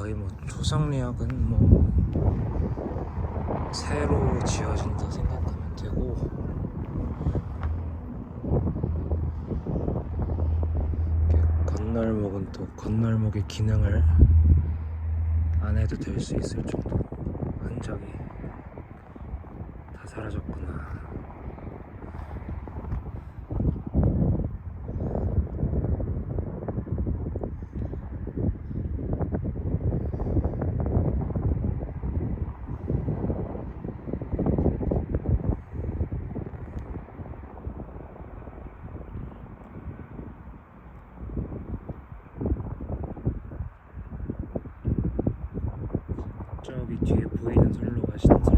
거의 뭐 초상리역은 뭐 새로 지어진다 생각하면 되고 건널목은 또 건널목의 기능을 안 해도 될 수 있을 정도로 흔적이 다 사라졌구나. 저기 뒤에 보이는 절로 가시는